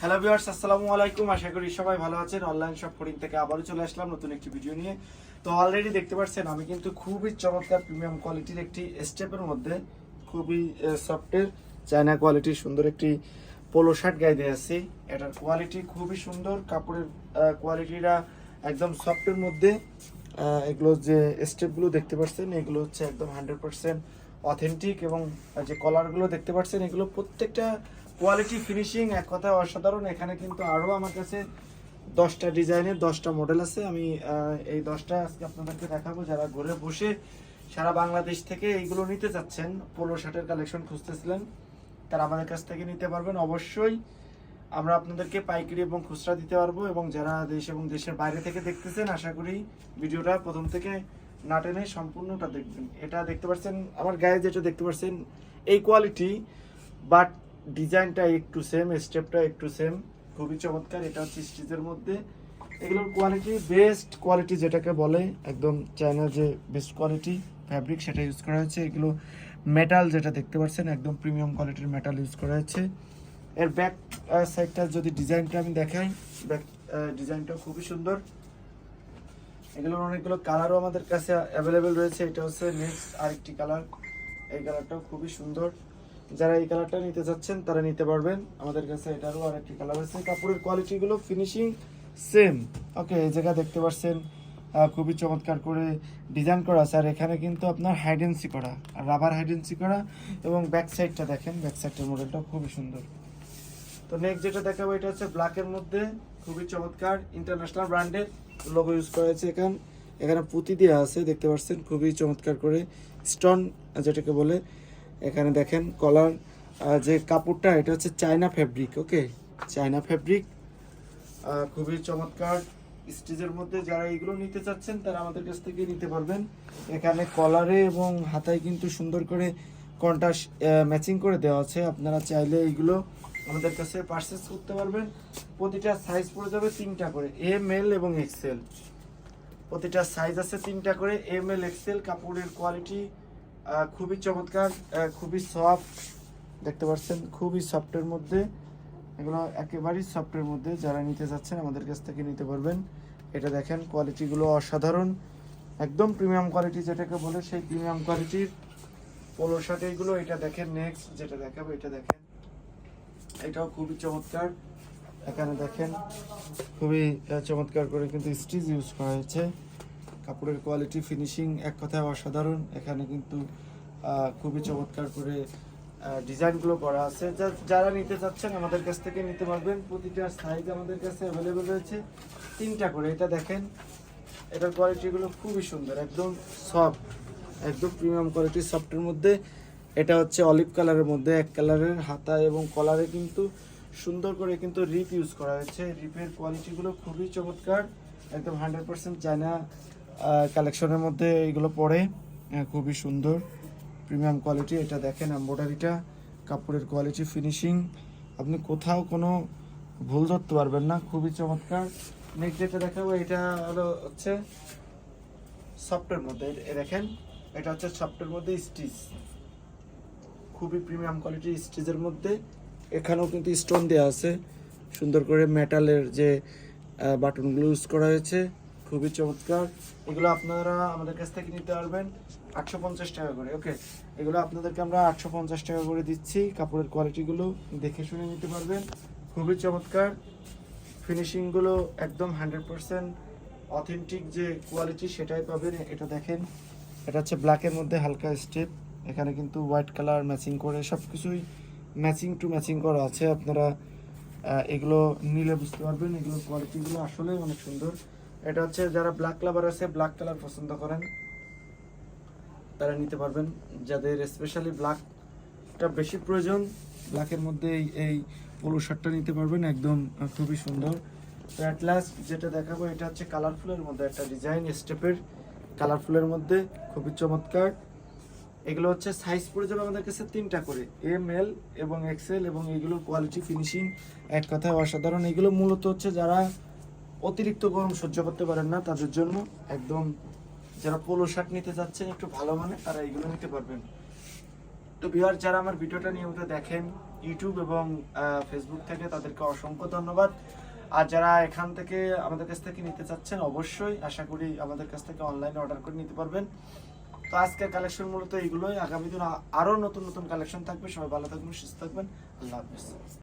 Hello viewers আসসালামু আলাইকুম। আশা করি সবাই ভালো আছেন। অনলাইন শপ ফোরিং থেকে আবারও চলে আসলাম নতুন একটি ভিডিও নিয়ে। তো অলরেডি দেখতে পাচ্ছেন, আমি কিন্তু খুবই চমৎকার প্রিমিয়াম কোয়ালিটির একটি স্টেপের মধ্যে খুবই সফটের চায়না কোয়ালিটির সুন্দর একটি পোলো শার্ট গায়ে দিয়ে আছি এটার কোয়ালিটি খুবই সুন্দর। কাপড়ের কোয়ালিটিটা একদম সফটের মধ্যে। এগুলো যে স্টেপগুলো দেখতে পাচ্ছেন, এগুলো হচ্ছে একদম হান্ড্রেড পার্সেন্ট অথেন্টিক এবং যে কলারগুলো দেখতে পাচ্ছেন, এগুলো প্রত্যেকটা কোয়ালিটি ফিনিশিং এক কথায় অসাধারণ। এখানে কিন্তু আরও আমার কাছে দশটা ডিজাইনের দশটা মডেল আছে। আমি এই দশটা আজকে আপনাদেরকে দেখাবো। যারা ঘরে বসে সারা বাংলাদেশ থেকে এইগুলো নিতে চাচ্ছেন পোলো শার্টের কালেকশন খুঁজতেছিলেন, তারা আমাদের কাছ থেকে নিতে পারবেন। অবশ্যই আমরা আপনাদেরকে পাইকারি এবং খুচরা দিতে পারব এবং যারা দেশ এবং দেশের বাইরে থেকে দেখতেছেন, আশা করি ভিডিওটা প্রথম থেকে না টেনে সম্পূর্ণটা দেখবেন। এটা দেখতে পাচ্ছেন আমার গায়ে যেটা দেখতে পাচ্ছেন এই কোয়ালিটি বাট ডিজাইনটা একটু সেম স্টেপটা একটু সেম খুবই চমৎকার, এটা হচ্ছে স্টিচের মধ্যে। এগুলোর কোয়ালিটি বেস্ট কোয়ালিটি যেটাকে বলে, একদম চায়নার যে বেস্ট কোয়ালিটি ফ্যাব্রিক সেটা ইউজ করা হয়েছে। এগুলো মেটাল যেটা দেখতে পাচ্ছেন, একদম প্রিমিয়াম কোয়ালিটির মেটাল ইউজ করা হয়েছে। এর ব্যাক সাইডটা যদি ডিজাইনটা আমি দেখাই ব্যাক ডিজাইনটা খুবই সুন্দর। এগুলোর অনেকগুলো কালারও আমাদের কাছে অ্যাভেলেবেল রয়েছে। এটা হচ্ছে নেক্সট আরেকটি কালার এই কালারটাও খুবই সুন্দর। যারা এই কালারটা নিতে চাচ্ছেন, তারা নিতে পারবেন। আমাদের কাছে এটারও আরেকটি কালার আছে। কাপড়ের কোয়ালিটিগুলো ফিনিশিং সেম ওকে এই জায়গা দেখতে পাচ্ছেন খুবই চমৎকার করে ডিজাইন করা আছে। আর এখানে কিন্তু আপনার হাইডেন্সি করা, আর রাবার হাইডেন্সি করা এবং ব্যাক সাইডটা দেখেন ব্যাক সাইডের মডেলটা খুবই সুন্দর। তো নেক্সট যেটা দেখাবো, এটা হচ্ছে ব্ল্যাকের মধ্যে, খুবই চমৎকার ইন্টারন্যাশনাল ব্র্যান্ডের লোগো ইউজ করা হয়েছে এখানে। এখানে পুঁতি দেওয়া আছে, দেখতে পাচ্ছেন, খুবই চমৎকার করে স্টোন যেটাকে বলে এখানে দেখেন কলার যে কাপড়টা, এটা হচ্ছে China fabric okay China fabric খুবই চমৎকার। স্টিচের মধ্যে যারা এগুলো নিতে চাচ্ছেন, তারা আমাদের কাছ থেকে নিতে পারবেন। এখানে কলারে এবং হাতায় কিন্তু সুন্দর করে কন্ট্রাস্ট ম্যাচিং করে দেওয়া আছে। আপনারা চাইলে এইগুলো আমাদের কাছে পারচেস করতে পারবেন। প্রতিটা সাইজ পড়ে যাবে তিনটা করে এম এল এবং এক্সেল প্রতিটা সাইজ আছে তিনটা করে এম এল এক্সেল কাপড়ের কোয়ালিটি খুবই চমৎকার খুবই সফট দেখতে পাচ্ছেন, খুবই সফটের মধ্যে, এগুলো একেবারেই সফটের মধ্যে যারা নিতে যাচ্ছেন আমাদের কাছ থেকে নিতে পারবেন। এটা দেখেন কোয়ালিটিগুলো অসাধারণ, একদম প্রিমিয়াম কোয়ালিটি যেটাকে বলে সেই প্রিমিয়াম কোয়ালিটির পোলো শার্ট এইগুলো এটা দেখেন নেক্সট যেটা দেখাবো, এটা দেখেন, এটাও খুবই চমৎকার। এখানে দেখেন, খুবই চমৎকার করে কিন্তু স্টিচ ইউজ করা হয়েছে। কাপড়ের কোয়ালিটি ফিনিশিং এক কথায় অসাধারণ। এখানে কিন্তু খুবই চমৎকার করে ডিজাইনগুলো করা আছে। যারা নিতে চাচ্ছেন আমাদের কাছ থেকে নিতে পারবেন। প্রতিটা সাইজ আমাদের কাছে অ্যাভেলেবেল রয়েছে। তিনটা করে, এটা দেখেন। এটার কোয়ালিটিগুলো খুবই সুন্দর, একদম সফট একদম প্রিমিয়াম কোয়ালিটির সফটের মধ্যে। এটা হচ্ছে অলিভ কালারের মধ্যে, এক কালারের হাতা এবং কলারে কিন্তু সুন্দর করে কিন্তু রিপ ইউজ করা হয়েছে। রিপের কোয়ালিটিগুলো খুবই চমৎকার, একদম হান্ড্রেড পার্সেন্ট চায়না কালেকশনের মধ্যে এগুলো পড়ে। খুবই সুন্দর। প্রিমিয়াম কোয়ালিটি এটা দেখেন এম্ব্রয়ডারিটা কাপড়ের কোয়ালিটি ফিনিশিং আপনি কোথাও কোনো ভুল ধরতে পারবেন না, খুবই চমৎকার। নেক্সট যেটা দেখাবো, এটা হলো হচ্ছে সফটের মধ্যে। দেখেন, এটা হচ্ছে সফটের মধ্যে স্টিচ খুবই প্রিমিয়াম কোয়ালিটির স্টিচের মধ্যে। এখানেও কিন্তু স্টোন দেওয়া আছে। সুন্দর করে মেটালের যে বাটনগুলো ইউজ করা হয়েছে। খুবই চমৎকার। এগুলো আপনারা আমাদের কাছ থেকে নিতে পারবেন আটশো পঞ্চাশ টাকা করে। ওকে এগুলো আপনাদেরকে আমরা আটশো পঞ্চাশ টাকা করে দিচ্ছি। কাপড়ের কোয়ালিটিগুলো দেখে শুনে নিতে পারবেন। খুবই চমৎকার। ফিনিশিংগুলো একদম হান্ড্রেড পার্সেন্ট অথেন্টিক যে কোয়ালিটি সেটাই পাবেন। এটা দেখেন, এটা হচ্ছে ব্ল্যাকের মধ্যে হালকা স্টেপ এখানে কিন্তু হোয়াইট কালার ম্যাচিং করে সব কিছুই ম্যাচিং টু ম্যাচিং করা আছে। আপনারা এগুলো নিলে বুঝতে পারবেন। এগুলোর কোয়ালিটিগুলো আসলে অনেক সুন্দর। এটা হচ্ছে যারা ব্ল্যাক লাভার আছে ব্ল্যাক কালার পছন্দ করেন, তারা নিতে পারবেন। যাদের স্পেশালি ব্ল্যাকটা বেশি প্রয়োজন ব্ল্যাকের মধ্যে এই পোলো শার্টটা নিতে পারবেন, একদম খুবই সুন্দর। তো অ্যাট লাস্ট যেটা দেখাবো, এটা হচ্ছে কালারফুলের মধ্যে একটা ডিজাইন স্টেপের কালারফুলের মধ্যে, খুবই চমৎকার। এগুলো হচ্ছে সাইজ পড়ে যাবে আমাদের কাছে তিনটা করে এম এল এবং এক্সেল এবং এগুলোর কোয়ালিটি ফিনিশিং এক কথায় অসাধারণ। এগুলো মূলত হচ্ছে যারা অতিরিক্ত গরম সহ্য করতে পারেন না, তাদের জন্য একদম যারা পোলো শার্ট নিতে যাচ্ছেন একটু ভালো মানে তারা এগুলো নিতে পারবেন। তো বিহার যারা আমার ভিডিওটা নিয়মিত দেখেন, ইউটিউব এবং ফেসবুক থেকে, তাদেরকে অসংখ্য ধন্যবাদ। আর যারা এখান থেকে আমাদের কাছ থেকে নিতে চাচ্ছেন, অবশ্যই আশা করি আমাদের কাছ থেকে অনলাইনে অর্ডার করে নিতে পারবেন। তো আজকের কালেকশন মূলত এইগুলোই। আগামী দিন আরও নতুন নতুন কালেকশন থাকবে। সবাই ভালো থাকবেন, সুস্থ থাকবেন। আল্লাহ হাফিজ।